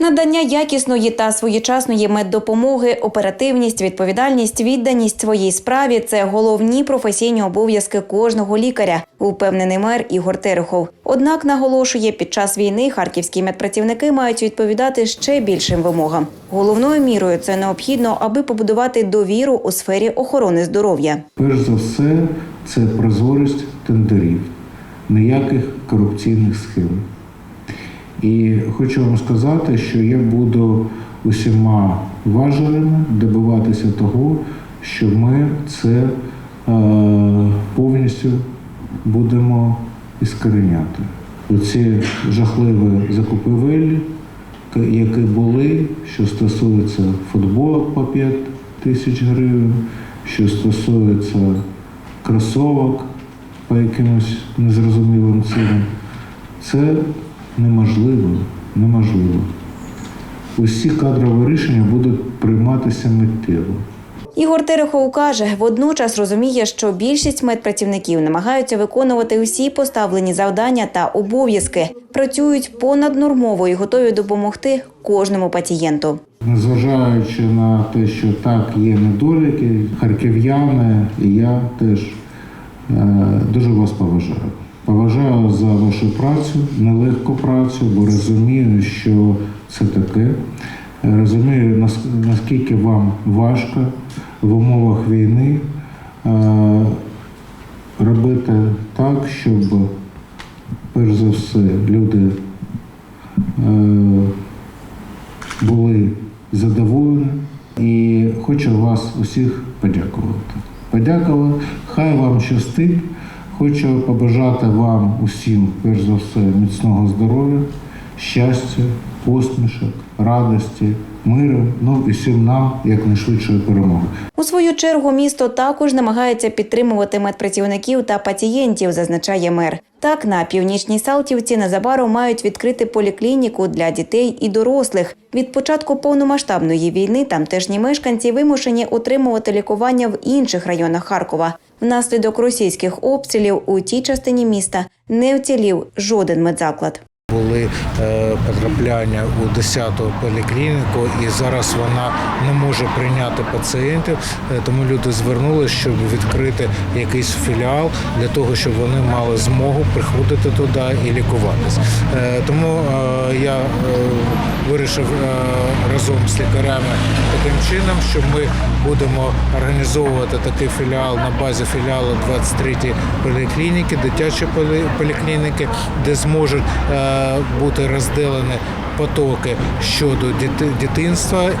Надання якісної та своєчасної меддопомоги, оперативність, відповідальність, відданість своїй справі це головні професійні обов'язки кожного лікаря, упевнений мер Ігор Терехов. Однак наголошує, під час війни харківські медпрацівники мають відповідати ще більшим вимогам. Головною мірою це необхідно, аби побудувати довіру у сфері охорони здоров'я. Перш за все, це прозорість тендерів, ніяких корупційних схем. І хочу вам сказати, що я буду усіма важелями добиватися того, що ми це е, повністю будемо іскореняти. Оці жахливі закупівелі, які були, що стосується футболок по 5 тисяч гривень, що стосується кросовок по якимось незрозумілим цінам, це неможливо, неможливо. Усі кадрові рішення будуть прийматися миттєво. Ігор Терехов каже, водночас розуміє, що більшість медпрацівників намагаються виконувати усі поставлені завдання та обов'язки, працюють понаднормово і готові допомогти кожному пацієнту. Незважаючи на те, що так є недоліки, харків'яни і я теж е, дуже вас поважаю. Поважаю за вашу працю, нелегку працю, бо розумію, що це таке. Розумію, наскільки вам важко в умовах війни е, робити так, щоб перш за все люди е, були задоволені. І хочу вас усіх подякувати. Подякувати, хай вам щастить. Хочу побажати вам усім, перш за все, міцного здоров'я, щастя, посмішок, радості, миру, ну і всім нам якнайшвидшої перемоги. У свою чергу місто також намагається підтримувати медпрацівників та пацієнтів, зазначає мер. Так, на північній Салтівці незабаром мають відкрити поліклініку для дітей і дорослих. Від початку повномасштабної війни тамтешні мешканці вимушені отримувати лікування в інших районах Харкова. Внаслідок російських обстрілів у тій частині міста не вцілів жоден медзаклад. Були е, потрапляння у 10-ту поліклініку, і зараз вона не може прийняти пацієнтів. Е, Тому люди звернулися, щоб відкрити якийсь філіал для того, щоб вони мали змогу приходити туди і лікуватись. Е, Тому я вирішив разом з лікарями таким чином, що ми будемо організовувати такий філіал на базі філіалу 23-ї поліклініки, дитячої полі- поліклініки, де зможуть бути розділені потоки щодо дитинства е,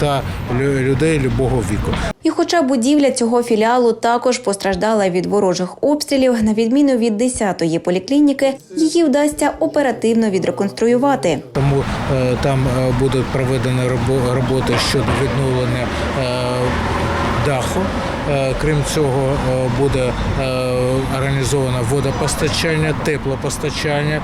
та людей любого віку. І хоча будівля цього філіалу також постраждала від ворожих обстрілів, на відміну від 10-ї поліклініки, її вдасться оперативно відреконструювати. Тому е, там е, будуть проведені робо- роботи щодо відновлення даху. Е, Крім цього, е, буде е, організовано водопостачання, теплопостачання.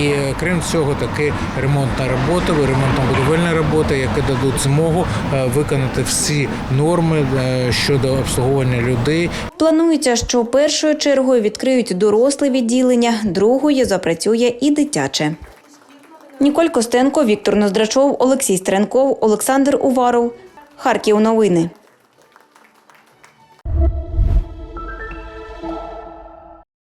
І крім цього, такі ремонтна робота, ремонтно-будівельні роботи, які дадуть змогу виконати всі норми щодо обслуговування людей Планується, що першою чергою відкриють доросле відділення, другою запрацює і дитяче. Ніколь Костенко, Віктор Ноздрачов, Олексій Стренков, Олександр Уваров. Харків новини.